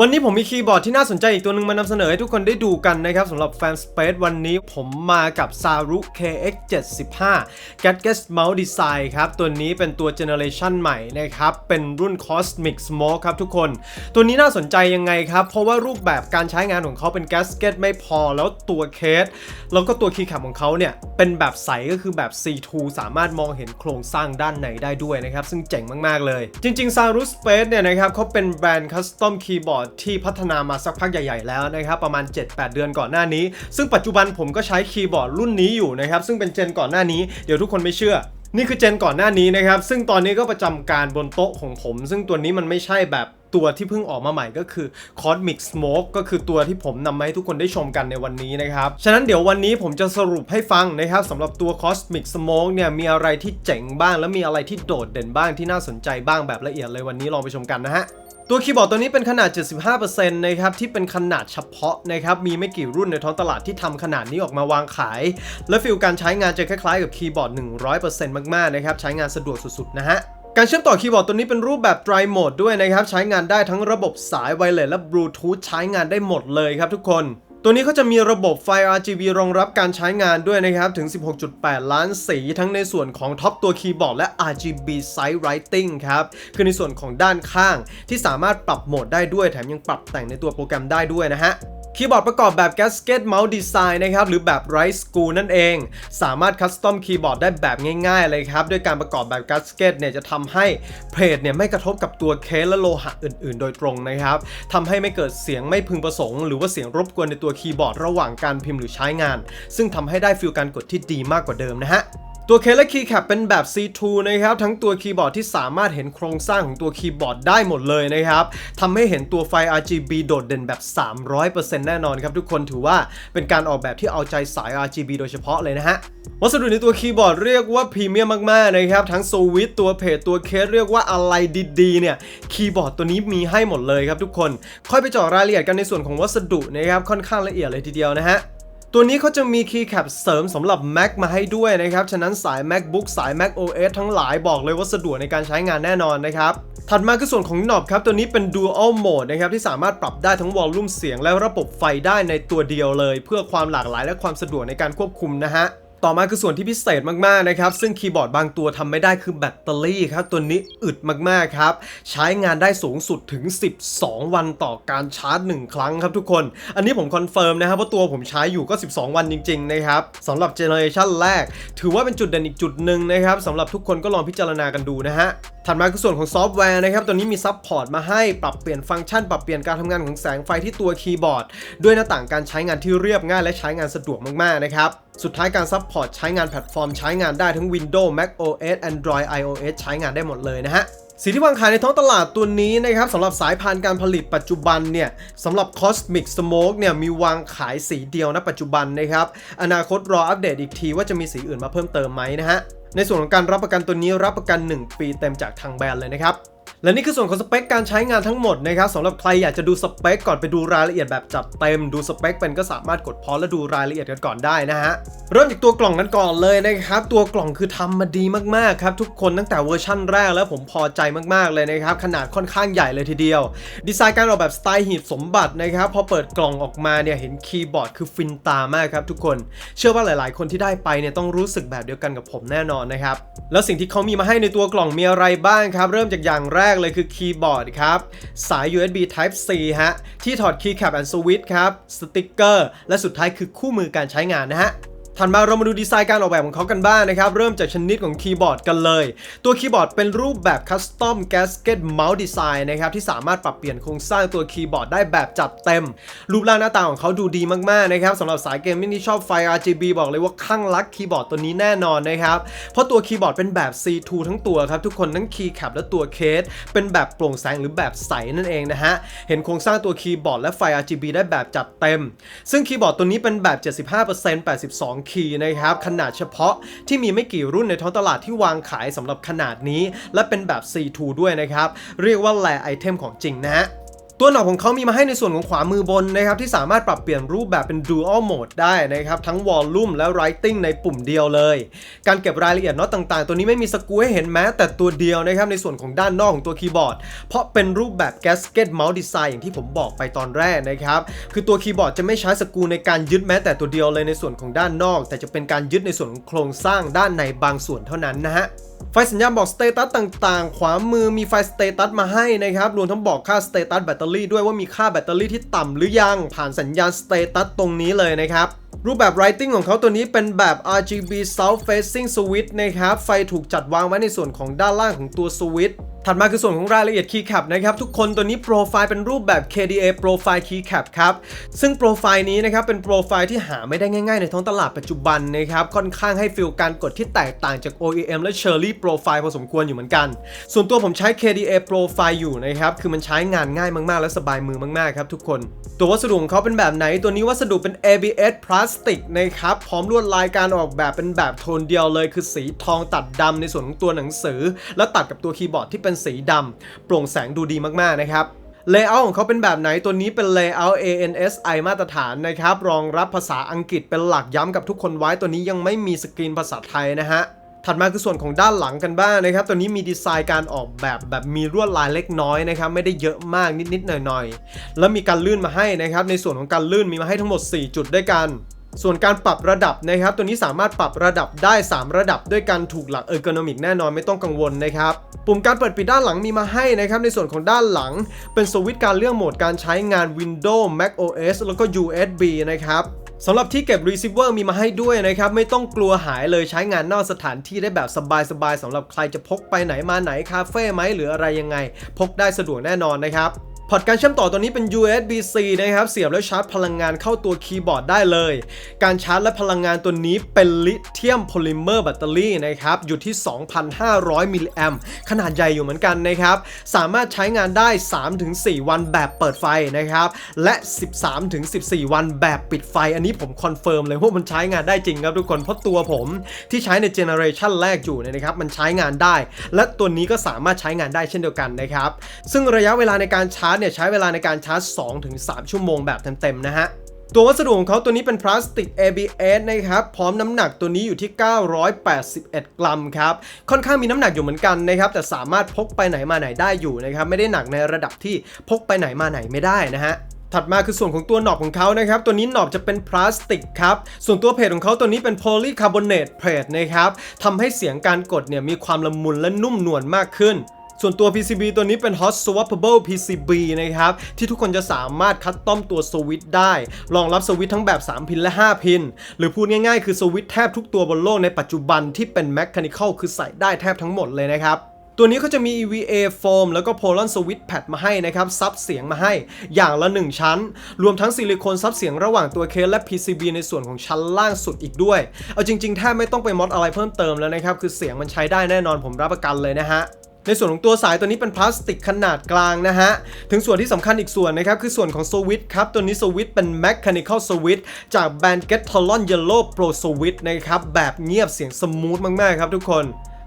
วันนี้ผมมีคีย์บอร์ดที่น่าสนใจอีกตัวหนึ่งมานำเสนอให้ทุกคนได้ดูกันนะครับสำหรับแฟน Space วันนี้ผมมากับ Saru KX75 Gadget Mouse Design ครับ ตัวนี้เป็นตัวเจเนอเรชันใหม่นะครับ เป็นรุ่น Cosmic Smoke ครับทุกคน ตัวนี้น่าสนใจยังไงครับ เพราะว่ารูปแบบการใช้งานของเขาเป็น Gasket ไม่พอแล้วตัวเคส แล้วก็ตัวคีย์แคปของเขาเนี่ยเป็นแบบใสก็คือแบบ C2 สามารถมองเห็นโครงสร้างด้านในได้ด้วยนะครับซึ่งเจ๋งมากๆเลย จริง ๆ Saru Space เนี่ยนะครับเขาเป็นแบรนด์คัสตอมคีย์บอร์ดที่พัฒนามาสักพักใหญ่ ๆ แล้วนะครับประมาณ 7-8 เดือนก่อนหน้านี้ ซึ่งปัจจุบันผมก็ใช้คีย์บอร์ดรุ่นนี้อยู่นะครับซึ่งเป็นเจนก่อนหน้านี้เดี๋ยวทุกคนไม่เชื่อนี่คือเจนก่อนหน้านี้นะครับ ซึ่งตอนนี้ก็ประจำการบนโต๊ะของผม ซึ่งตัวนี้มันไม่ใช่แบบตัวที่เพิ่งออกมาใหม่ก็คือ Cosmic Smoke ก็คือตัวที่ผมนำมาให้ทุกคนได้ชมกันในวันนี้นะครับ ฉะนั้นเดี๋ยววันนี้ผมจะสรุปให้ฟังนะครับสำหรับตัว Cosmic Smoke เนี่ยมีอะไรที่เจ๋งบ้าง และมีอะไรที่โดดเด่นบ้างที่น่าสนใจบ้างแบบละเอียดเลยวันนี้ลองไปชมกันนะฮะ ตัวคีย์บอร์ดตัวนี้เป็นขนาด 75%นะครับที่เป็นขนาดเฉพาะนะครับมีไม่กี่รุ่นในท้องตลาดที่ทำขนาดนี้ออกมาวางขาย และฟิลการใช้งานจะคล้ายๆกับคีย์บอร์ด 100%มากๆนะครับใช้งานสะดวกสุดๆนะฮะการเชื่อมต่อคีย์บอร์ดตัวนี้เป็นรูปแบบ Dry Mode ด้วยนะครับ ใช้งานได้ทั้งระบบสายไวเลสและบลูทูธใช้งานได้หมดเลยครับทุกคน ตัวนี้เขาจะมีระบบไฟ RGB รองรับการใช้งานด้วยนะครับ ถึง 16.8 ล้านสี ทั้งในส่วนของท็อปตัวคีย์บอร์ดและ RGB Side Writing ครับ คือในส่วนของด้านข้างที่สามารถปรับโหมดได้ด้วย แถมยังปรับแต่งในตัวโปรแกรมได้ด้วยนะฮะ คีย์บอร์ดประกอบแบบ Gasket Mouse Design นะครับ หรือแบบ Right School นั่นเอง สามารถคัสตอมคีย์บอร์ดได้แบบง่ายๆเลยครับ ด้วยการประกอบแบบ Gasket เนี่ยจะทำให้เพลทเนี่ยไม่กระทบกับตัวเคสและโลหะอื่นๆ โดยตรงนะครับทำให้ไม่เกิดเสียงไม่พึงประสงค์ หรือว่าเสียงรบกวนในตัวคีย์บอร์ดระหว่างการพิมพ์หรือใช้งาน ซึ่งทำให้ได้ฟีลการกดที่ดีมากกว่าเดิมนะฮะ ตัวเคสและคีย์แคปเป็นแบบ C2 นะครับทั้งตัวคีย์บอร์ดที่สามารถเห็นโครงสร้างของตัวคีย์บอร์ดได้หมดเลยนะครับทำให้เห็นตัวไฟ RGB โดดเด่นแบบ 300%แน่นอนครับทุกคนถือว่าเป็นการออกแบบที่เอาใจสาย RGB โดยเฉพาะเลยนะฮะวัสดุในตัวคีย์บอร์ดเรียกว่าพรีเมียมมากๆนะครับทั้งสวิตตัวเพจตัวเคสเรียกว่าอะไรดีๆเนี่ยคีย์บอร์ดตัวนี้มีให้หมดเลยครับทุกคน ค่อยไปเจาะรายละเอียดกันในส่วนของวัสดุนะครับค่อนข้างละเอียดเลยทีเดียวนะฮะ ตัวนี้เขาจะมีคีย์แคปเสริมสำหรับ Mac มาให้ด้วยนะครับ ฉะนั้นสาย MacBook สาย Mac OS ทั้งหลายบอกเลยว่าสะดวกในการใช้งานแน่นอนนะครับ ถัดมาคือส่วนของหนอบครับ ตัวนี้เป็น Dual Mode นะครับ ที่สามารถปรับได้ทั้งวอลลุ่มเสียงและระบบไฟได้ในตัวเดียวเลย เพื่อความหลากหลายและความสะดวกในการควบคุมนะฮะ ต่อมาคือส่วนที่พิเศษมากๆนะครับซึ่งคีย์บอร์ดบางตัวทำไม่ได้คือแบตเตอรี่ครับตัวนี้อึดมากๆครับใช้งานได้สูงสุดถึง 12 วันต่อการชาร์จ 1 ครั้งครับทุกคน อันนี้ผมคอนเฟิร์มนะครับว่าตัวผมใช้อยู่ก็ 12 วันจริงๆนะครับสำหรับเจเนอเรชันแรก ถือว่าเป็นจุดเด่นอีกจุดหนึ่งนะครับสำหรับทุกคนก็ลองพิจารณากันดูนะฮะถัดมาคือส่วนของซอฟต์แวร์นะครับตัวนี้มีซับพอร์ตมาให้ปรับเปลี่ยนฟังก์ชัน ปรับเปลี่ยนการทำงานของแสงไฟที่ตัวคีย์บอร์ด ด้วยหน้าต่างการใช้งานที่เรียบง่ายและใช้งานสะดวกมากๆนะครับ สุดท้ายการซับพอร์ตใช้งานแพลตฟอร์มใช้งานได้ทั้ง Windows Mac OS Android iOS ใช้งานได้หมดเลยนะฮะสีที่วางขายในท้องตลาดตัวนี้นะครับสำหรับสายพานการผลิตปัจจุบันเนี่ยสำหรับ Cosmic Smoke เนี่ยมีวางขายสีเดียวนะปัจจุบันนะครับ อนาคตรออัปเดตอีกทีว่าจะมีสีอื่นมาเพิ่มเติมไหมนะฮะในส่วนของการรับประกันตัวนี้รับประกัน 1 ปีเต็มจากทางแบรนด์เลยนะครับ และนี่คือส่วนของสเปคการใช้งานทั้งหมดนะครับสำหรับใครอยากจะดูสเปคก่อนไปดูรายละเอียดแบบจัดเต็มดูสเปคเป็นก็สามารถกดพอและดูรายละเอียดกันก่อนได้นะฮะเริ่มจากตัวกล่องกันก่อนเลยนะครับตัวกล่องคือทำมาดีมากๆครับทุกคนตั้งแต่เวอร์ชั่นแรกแล้วผมพอใจมากๆเลยนะครับขนาดค่อนข้างใหญ่เลยทีเดียว ดีไซน์การออกแบบสไตล์หีบสมบัตินะครับพอเปิดกล่องออกมาเนี่ยเห็นคีย์บอร์ดคือฟินตามากครับทุกคน เชื่อว่าหลาย ๆ คนที่ได้ไปเนี่ยต้องรู้สึกแบบเดียวกันกับผมแน่นอนนะครับแล้วสิ่งที่เขามีมาให้ในตัวกล่องมีอะไรบ้างครับเริ่มจากอย่างแรกเลยคือคีย์บอร์ดครับ สาย USB Type C ฮะ ที่ถอดคีย์แคปแอนด์สวิตช์ครับ สติกเกอร์ และสุดท้ายคือคู่มือการใช้งานนะฮะ ถัดมาเรามาดูดีไซน์การออกแบบของเขากันบ้างนะครับ เริ่มจากชนิดของคีย์บอร์ดกันเลย ตัวคีย์บอร์ดเป็นรูปแบบคัสตอมแกสเกตเมาส์ดีไซน์นะครับ ที่สามารถปรับเปลี่ยนโครงสร้างตัวคีย์บอร์ดได้แบบจัดเต็ม รูปร่างหน้าตาของเขาดูดีมากๆนะครับสำหรับสายเกมมิ่งที่ชอบไฟ RGB บอกเลยว่าข้างรักคีย์บอร์ดตัวนี้แน่นอนนะครับ เพราะตัวคีย์บอร์ดเป็นแบบ C2 ทั้งตัวครับทุกคนทั้งคีย์แคปและตัวเคส เป็นแบบโปร่งแสงหรือแบบใสนั่นเองนะฮะเห็นโครงสร้างตัวคีย์บอร์ดและไฟ RGB ได้แบบจัดเต็ม ซึ่งคีย์บอร์ดตัวนี้เป็นแบบ 75% 82คีย์นะครับขนาดเฉพาะที่มีไม่กี่รุ่นในท้องตลาดที่วางขายสำหรับขนาดนี้ และเป็นแบบ C2 ด้วยนะครับ เรียกว่าแลไอเทมของจริงนะฮะ ตัวหนอกของเขามีมาให้ในส่วนของขวามือบนนะครับที่สามารถปรับเปลี่ยนรูปแบบเป็น Dual Mode ได้นะครับทั้ง Volume และ Writing ในปุ่มเดียวเลย การเก็บรายละเอียดน็อตต่างๆ ตัวนี้ไม่มีสกูให้เห็นแม้แต่ตัวเดียวนะครับในส่วนของด้านนอกของตัวคีย์บอร์ด เพราะเป็นรูปแบบ Gasket Mouse Design อย่างที่ผมบอกไปตอนแรกนะครับคือตัวคีย์บอร์ดจะไม่ใช้สกูในการยึดแม้แต่ตัวเดียวเลยในส่วนของด้านนอก แต่จะเป็นการยึดในส่วนของโครงสร้างด้านในบางส่วนเท่านั้นนะฮะ ไฟสัญญาณบอกสเตตัสต่างๆ ขวามือมีไฟสเตตัสมาให้นะครับ รวมทั้งบอกค่าสเตตัสแบตเตอรี่ด้วยว่ามีค่าแบตเตอรี่ที่ต่ำหรือยัง ผ่านสัญญาณสเตตัสตรงนี้เลยนะครับ รูปแบบ Writing ของเขาตัวนี้เป็นแบบ RGB South Facing Switch นะครับ ไฟถูกจัดวางไว้ในส่วนของด้านล่างของตัวสวิตช์ ถัดมาคือส่วนของรายละเอียด Keycap นะครับทุกคนตัวนี้โปรไฟล์เป็นรูปแบบ KDA Profile Keycap ครับซึ่งโปรไฟล์นี้นะครับเป็นโปรไฟล์ที่หาไม่ได้ง่าย ๆ ในท้องตลาดปัจจุบันนะครับค่อนข้างให้ฟิลการกดที่แตกต่างจาก OEM และ Cherry Profile พอสมควรอยู่เหมือนกัน ส่วนตัวผมใช้ KDA Profile อยู่นะครับคือมันใช้งานง่ายมากๆ และสบายมือมากๆครับทุกคน ตัววัสดุของเขาเป็นแบบไหน ตัวนี้วัสดุเป็น ABS พลาสติกนะครับพร้อมลวดลายการออกแบบเป็นแบบโทนเดียวเลย คือสีทองตัดดำในส่วนของตัวหนังสือ แล้วตัดกับตัวคีย์บอร์ดที่เป็นสีดำโปร่งแสงดูดีมากๆนะครับเลเยอร์ของเขาเป็นแบบไหนตัวนี้เป็น Layout ANSI มาตรฐานนะครับ รองรับภาษาอังกฤษเป็นหลักย้ำกับทุกคนไว้ตัวนี้ยังไม่มีสกรีนภาษาไทยนะฮะถัดมาคือส่วนของด้านหลังกันบ้างนะครับ ตัวนี้มีดีไซน์การออกแบบแบบมีลวดลายเล็กน้อยนะครับ ไม่ได้เยอะมากนิดๆหน่อยๆ แล้วมีการลื่นมาให้นะครับ ในส่วนของการลื่นมีมาให้ทั้งหมด 4 จุดด้วยกัน ส่วนการปรับระดับนะครับตัวนี้สามารถปรับระดับได้ 3 ระดับด้วยกันถูกหลักเออร์โกนอมิกแน่นอนไม่ต้องกังวลนะครับปุ่มการเปิดปิดด้านหลังมีมาให้นะครับในส่วนของด้านหลัง เป็นสวิตช์การเลือกโหมดการใช้งาน Windows Mac OS แล้วก็ USB นะครับสำหรับที่เก็บ receiver มีมาให้ด้วยนะครับ ไม่ต้องกลัวหายเลยใช้งานนอกสถานที่ได้แบบสบายๆสำหรับใครจะพกไปไหนมาไหนคาเฟ่ไหมหรืออะไรยังไง พกได้สะดวกแน่นอนนะครับ พอร์ตการเชื่อมต่อตัวนี้เป็น USB-C นะครับ เสียบแล้วชาร์จพลังงานเข้าตัวคีย์บอร์ดได้เลย การชาร์จและพลังงานตัวนี้เป็นลิเธียมโพลิเมอร์แบตเตอรี่นะครับ อยู่ที่ 2,500 มิลลิแอมขนาดใหญ่อยู่เหมือนกันนะครับ สามารถใช้งานได้ 3-4 วันแบบเปิดไฟนะครับ และ 13-14 วันแบบปิดไฟ อันนี้ผมคอนเฟิร์มเลยว่ามันใช้งานได้จริงครับทุกคน เพราะตัวผมที่ใช้ในเจเนอเรชันแรกอยู่เนี่ยนะครับ มันใช้งานได้ และตัวนี้ก็สามารถใช้งานได้เช่นเดียวกันนะครับ ซึ่งระยะเวลาในการชาร์จเนี่ยใช้เวลาในการชาร์จ 2-3 ชั่วโมงแบบเต็มๆนะฮะตัววัสดุของเขาตัวนี้เป็นพลาสติก ABS นะครับ พร้อมน้ำหนักตัวนี้อยู่ที่ 981 กรัมครับ ค่อนข้างมีน้ำหนักอยู่เหมือนกันนะครับ แต่สามารถพกไปไหนมาไหนได้อยู่นะครับ ไม่ได้หนักในระดับที่พกไปไหนมาไหนไม่ได้นะฮะถัดมาคือส่วนของตัวหนอบของเขานะครับ ตัวนี้หนอบจะเป็นพลาสติกครับ ส่วนตัวเพจของเขาตัวนี้เป็นโพลีคาร์บอเนตเพจนะครับทำให้เสียงการกดเนี่ยมีความละมุนและนุ่มนวลมากขึ้น ส่วนตัว PCB ตัวนี้เป็น Hot Swappable PCB นะครับ ที่ทุกคนจะสามารถคัดต้อมตัวสวิตได้ รองรับสวิตทั้งแบบ 3 พินและ 5 พิน หรือพูดง่ายๆ คือสวิตแทบทุกตัวบนโลกในปัจจุบันที่เป็น Mechanical คือใส่ได้แทบทั้งหมดเลยนะครับตัวนี้เขาจะมี EVA foam แล้วก็ Polon Switch Pad มาให้นะครับ ซับเสียงมาให้ อย่างละ 1 ชั้น รวมทั้งซิลิโคนซับเสียงระหว่างตัวเคสและ PCB ในส่วนของชั้นล่างสุดอีกด้วย เอาจริงๆ แทบไม่ต้องไปมอดอะไรเพิ่มเติมแล้วนะครับ คือเสียงมันใช้ได้แน่นอนผมรับประกันเลยนะฮะ ในส่วนของตัวสายตัวนี้เป็นพลาสติกขนาดกลางนะฮะ ถึงส่วนที่สำคัญอีกส่วนนะครับ คือส่วนของสวิตครับ ตัวนี้สวิตเป็น Mechanical Switch จากแบรนด์ g e t a l o n Yellow Pro Switch นะครับ แบบเงียบเสียงสมูทมาก ๆ ครับทุกคน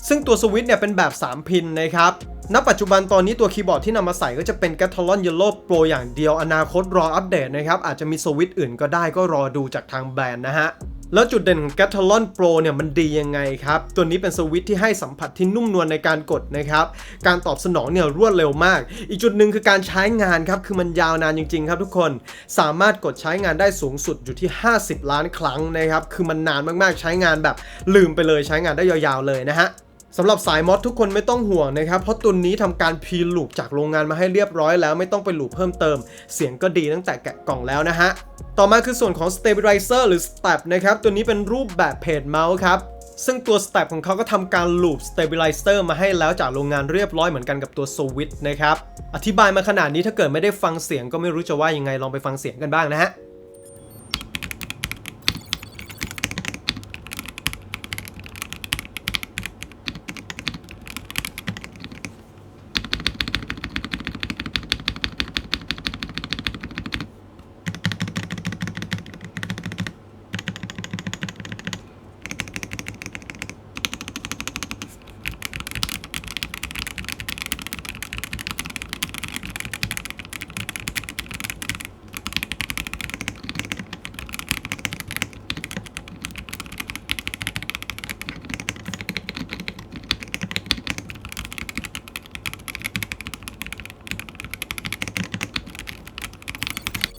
ซึ่งตัวสวิตเนี่ยเป็นแบบ 3 พินนะครับณปัจจุบันตอนนี้ตัวคีย์บอร์ดที่นำมาใส่ก็จะเป็น g a t a l o n Yellow Pro อย่างเดียวอนาคตรออัปเดตนะครับอาจจะมีสวิตอื่นก็ได้ก็รอดูจากทางแบรนด์นะฮะ แล้วจุดเด่นของ g a t a l o n Pro เนี่ยมันดียังไงครับ ตัวนี้เป็นสวิตที่ให้สัมผัสที่นุ่มนวลในการกดนะครับ การตอบสนองเนี่ยรวดเร็วมาก อีกจุดหนึ่งคือการใช้งานครับ คือมันยาวนานจริงๆครับทุกคน สามารถกดใช้งานได้สูงสุดอยู่ที่ 50 ล้านครั้งนะครับ คือมันนานมากๆ ใช้งานแบบลืมไปเลยใช้งานได้ยาวๆเลยนะฮะ สำหรับสายมอดทุกคนไม่ต้องห่วงนะครับ เพราะตัวนี้ทำการพีลูปจากโรงงานมาให้เรียบร้อยแล้วไม่ต้องไปลูปเพิ่มเติม เสียงก็ดีตั้งแต่แกะกล่องแล้วนะฮะ ต่อมาคือส่วนของ stabilizer หรือ step นะครับ ตัวนี้เป็นรูปแบบเพจเมาส์ครับซึ่งตัว step ของเขาก็ทำการ loop stabilizer มาให้แล้วจากโรงงานเรียบร้อยเหมือนกันกับตัว switch นะครับ อธิบายมาขนาดนี้ถ้าเกิดไม่ได้ฟังเสียงก็ไม่รู้จะว่ายังไงลองไปฟังเสียงกันบ้างนะฮะ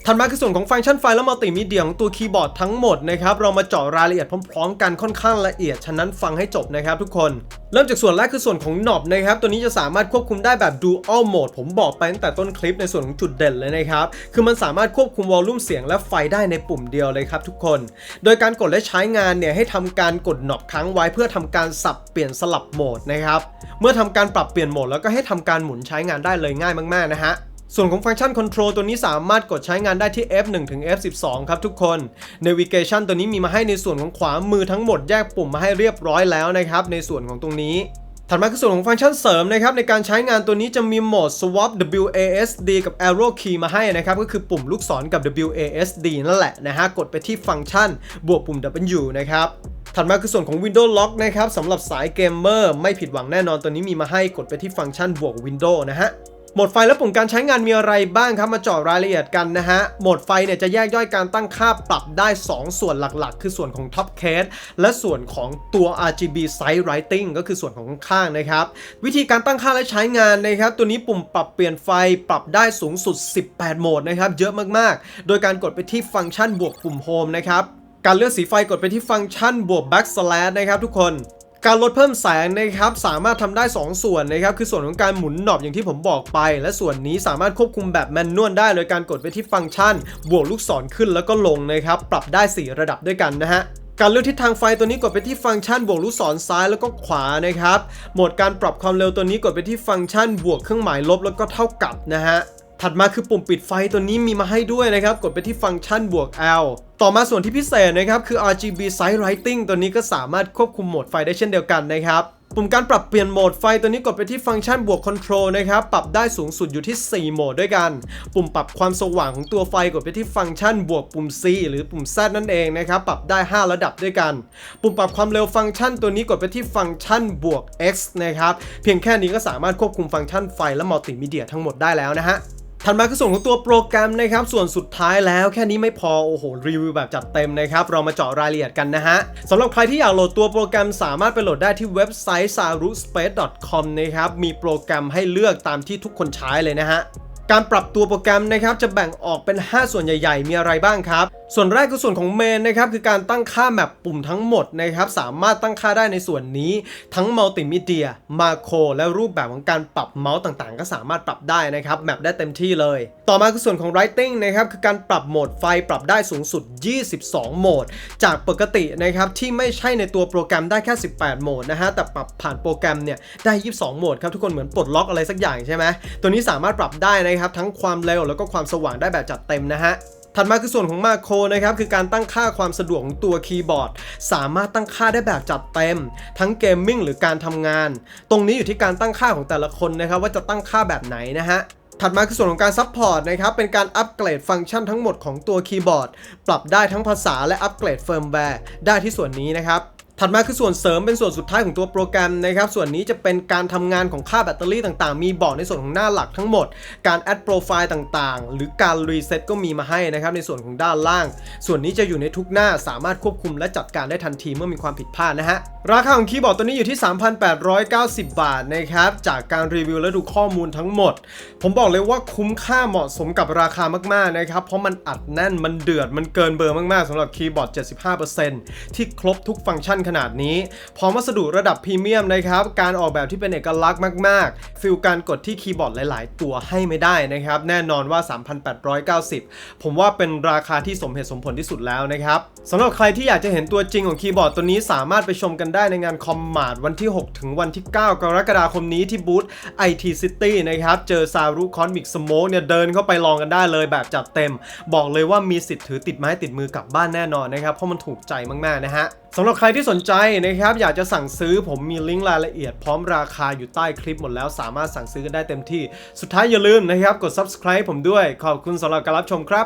ถัดมาคือส่วนของฟังก์ชันไฟและมัลติมีเดียของตัวคีย์บอร์ดทั้งหมดนะครับเรามาเจาะรายละเอียดพร้อมๆ กันค่อนข้างละเอียด ฉะนั้นฟังให้จบนะครับทุกคน เริ่มจากส่วนแรกคือส่วนของหนอบนะครับตัวนี้จะสามารถควบคุมได้แบบ Dual Mode ผมบอกไปตั้งแต่ต้นคลิปในส่วนของจุดเด่นเลยนะครับคือมันสามารถควบคุมวอลลุ่มเสียงและไฟได้ในปุ่มเดียวเลยครับทุกคน โดยการกดและใช้งานเนี่ยให้ทำการกดหนอบค้างไว้เพื่อทำการสับเปลี่ยนสลับโหมดนะครับเมื่อทำการปรับเปลี่ยนโหมดแล้วก็ให้ทำการหมุนใช้งานได้เลยง่ายมากๆนะฮะ ส่วนของฟังก์ชัน Control ตัวนี้สามารถกดใช้งานได้ที่ F1 ถึง F12 ครับทุกคน Navigation ตัวนี้มีมาให้ในส่วนของขวามือทั้งหมดแยกปุ่มมาให้เรียบร้อยแล้วนะครับ ในส่วนของตรงนี้ถัดมาคือส่วนของฟังก์ชันเสริมนะครับในการใช้งานตัวนี้จะมีโหมด Swap WASD กับ Arrow Key มาให้นะครับก็คือปุ่มลูกศรกับ WASD นั่นแหละนะฮะกดไปที่ฟังก์ชันบวกปุ่ม W นะครับถัดมาคือส่วนของ Windows Lock นะครับสำหรับสายเกมเมอร์ไม่ผิดหวังแน่นอนตัวนี้มีมาให้กดไปที่ฟังก์ชันบวก Windows นะฮะ หมดไฟและปุ่มการใช้งานมีอะไรบ้างครับมาเจาะรายละเอียดกันนะฮะโหมดไฟเนี่ยจะแยกย่อยการตั้งค่าปรับได้ 2 ส่วนหลักๆ คือส่วนของ Top Case และส่วนของตัว RGB Side Lighting ก็คือส่วนของข้างนะครับ วิธีการตั้งค่าและใช้งานนะครับ ตัวนี้ปุ่มปรับเปลี่ยนไฟปรับได้สูงสุด 18 โหมดนะครับ เยอะมากๆ โดยการกดไปที่ฟังก์ชันบวกปุ่ม Home นะครับการเลือกสีไฟกดไปที่ฟังก์ชันบวก backslash นะครับทุกคน การลดเพิ่มแสงนะครับสามารถทำได้ 2 ส่วนนะครับคือส่วนของการหมุนหนอบอย่างที่ผมบอกไป และส่วนนี้สามารถควบคุมแบบแมนนวลได้ โดยการกดไปที่ฟังก์ชัน บวกลูกศรขึ้นแล้วก็ลงนะครับปรับได้ 4 ระดับด้วยกันนะฮะการเลือกทิศทางไฟตัวนี้กดไปที่ฟังก์ชันบวกลูกศรซ้ายแล้วก็ขวานะครับโหมดการปรับความเร็วตัวนี้กดไปที่ฟังก์ชันบวกเครื่องหมายลบแล้วก็เท่ากับนะฮะถัดมาคือปุ่มปิดไฟตัวนี้มีมาให้ด้วยนะครับกดไปที่ฟังก์ชันบวก L ต่อมาส่วนที่พิเศษนะครับ คือ RGB Side Lighting ตัวนี้ก็สามารถควบคุมโหมดไฟได้เช่นเดียวกันนะครับปุ่มการปรับเปลี่ยนโหมดไฟตัวนี้กดไปที่ฟังก์ชันบวก Control นะครับ ปรับได้สูงสุดอยู่ที่ 4 โหมดด้วยกัน ปุ่มปรับความสว่างของตัวไฟกดไปที่ฟังก์ชันบวกปุ่ม C หรือปุ่ม Z นั่นเองนะครับ ปรับได้ 5 ระดับด้วยกัน ปุ่มปรับความเร็วฟังก์ชันตัวนี้กดไปที่ฟังก์ชันบวก X นะครับ เพียงแค่นี้ก็สามารถควบคุมฟังก์ชันไฟและมัลติมีเดียทั้งหมดได้แล้วนะฮะ ถัดมาคือส่วนของตัวโปรแกรมนะครับ ส่วนสุดท้ายแล้วแค่นี้ไม่พอ โอ้โห รีวิวแบบจัดเต็มนะครับ เรามาเจาะรายละเอียดกันนะฮะสำหรับใครที่อยากโหลดตัวโปรแกรมสามารถไปโหลดได้ที่เว็บไซต์ saruspace.com นะครับ มีโปรแกรมให้เลือกตามที่ทุกคนใช้เลยนะฮะ การปรับตัวโปรแกรมนะครับจะแบ่งออกเป็น 5 ส่วนใหญ่ ๆ มีอะไรบ้างครับ ส่วนแรกคือส่วนของเมนนะครับคือการตั้งค่าแมปปุ่มทั้งหมดนะครับสามารถตั้งค่าได้ในส่วนนี้ ทั้งมัลติมีเดียมาโครและรูปแบบของการปรับเมาส์ต่างๆ ก็สามารถปรับได้นะครับแมปได้เต็มที่เลย ต่อมาคือส่วนของ Writing นะครับคือการปรับโหมดไฟปรับได้สูงสุด 22 โหมด จากปกตินะครับที่ไม่ใช่ในตัวโปรแกรมได้แค่ 18 โหมดนะฮะแต่ปรับผ่านโปรแกรมเนี่ยได้ 22 โหมดครับทุกคนเหมือนปลดล็อกอะไรสักอย่างใช่ไหมตัวนี้สามารถปรับได้นะครับทั้งความเร็วแล้วก็ความสว่างได้แบบจัดเต็มนะฮะถัดมาคือส่วนของมาโครนะครับคือการตั้งค่าความสะดวกของตัวคีย์บอร์ด สามารถตั้งค่าได้แบบจัดเต็ม ทั้งเกมมิ่งหรือการทำงาน ตรงนี้อยู่ที่การตั้งค่าของแต่ละคนนะครับว่าจะตั้งค่าแบบไหนนะฮะถัดมาคือส่วนของการซัพพอร์ตนะครับเป็นการอัปเกรดฟังก์ชันทั้งหมดของตัวคีย์บอร์ด ปรับได้ทั้งภาษาและอัปเกรดเฟิร์มแวร์ได้ที่ส่วนนี้นะครับ ถัดมาคือส่วนเสริมเป็นส่วนสุดท้ายของตัวโปรแกรมนะครับ ส่วนนี้จะเป็นการทำงานของค่าแบตเตอรี่ต่างๆ มีบอกในส่วนของหน้าหลักทั้งหมด การแอดโปรไฟล์ต่างๆ หรือการรีเซ็ตก็มีมาให้นะครับในส่วนของด้านล่าง ส่วนนี้จะอยู่ในทุกหน้าสามารถควบคุมและจัดการได้ทันทีเมื่อมีความผิดพลาดนะฮะ ราคาของคีย์บอร์ดตัวนี้อยู่ที่ 3,890 บาทนะครับจากการรีวิวและดูข้อมูลทั้งหมด ผมบอกเลยว่าคุ้มค่าเหมาะสมกับราคามากๆนะครับเพราะมันอัดแน่นมันเดือดมันเกินเบอร์มากๆสำหรับคีย์บอร์ด 75%ที่ครบทุกฟังก์ชันขนาดนี้พร้อมวัสดุระดับพรีเมียมนะครับ การออกแบบที่เป็นเอกลักษณ์มาก ๆ ฟิลการกดที่คีย์บอร์ดหลาย ๆ ตัวให้ไม่ได้นะครับ แน่นอนว่า 3,890 ผมว่าเป็นราคาที่สมเหตุสมผลที่สุดแล้วนะครับสำหรับใครที่อยากจะเห็นตัวจริงของคีย์บอร์ดตัวนี้สามารถไปชมกันได้ในงานคอมมาดวันที่ 6 ถึงวันที่ 9 กรกฎาคมนี้ที่บูธ IT City นะครับเจอซารุคอนมิกสโมกเนี่ยเดินเข้าไปลองกันได้เลยแบบจัดเต็ม บอกเลยว่ามีสิทธิ์ถือติดไม้ติดมือกลับบ้านแน่นอนนะครับเพราะมันถูกใจมาก ๆ นะฮะสำหรับใครที่สนใจนะครับอยากจะสั่งซื้อผมมีลิงก์รายละเอียดพร้อมราคาอยู่ใต้คลิปหมดแล้วสามารถสั่งซื้อกันได้เต็มที่ สุดท้ายอย่าลืมนะครับ กด subscribe ผมด้วย ขอบคุณสำหรับการรับชมครับ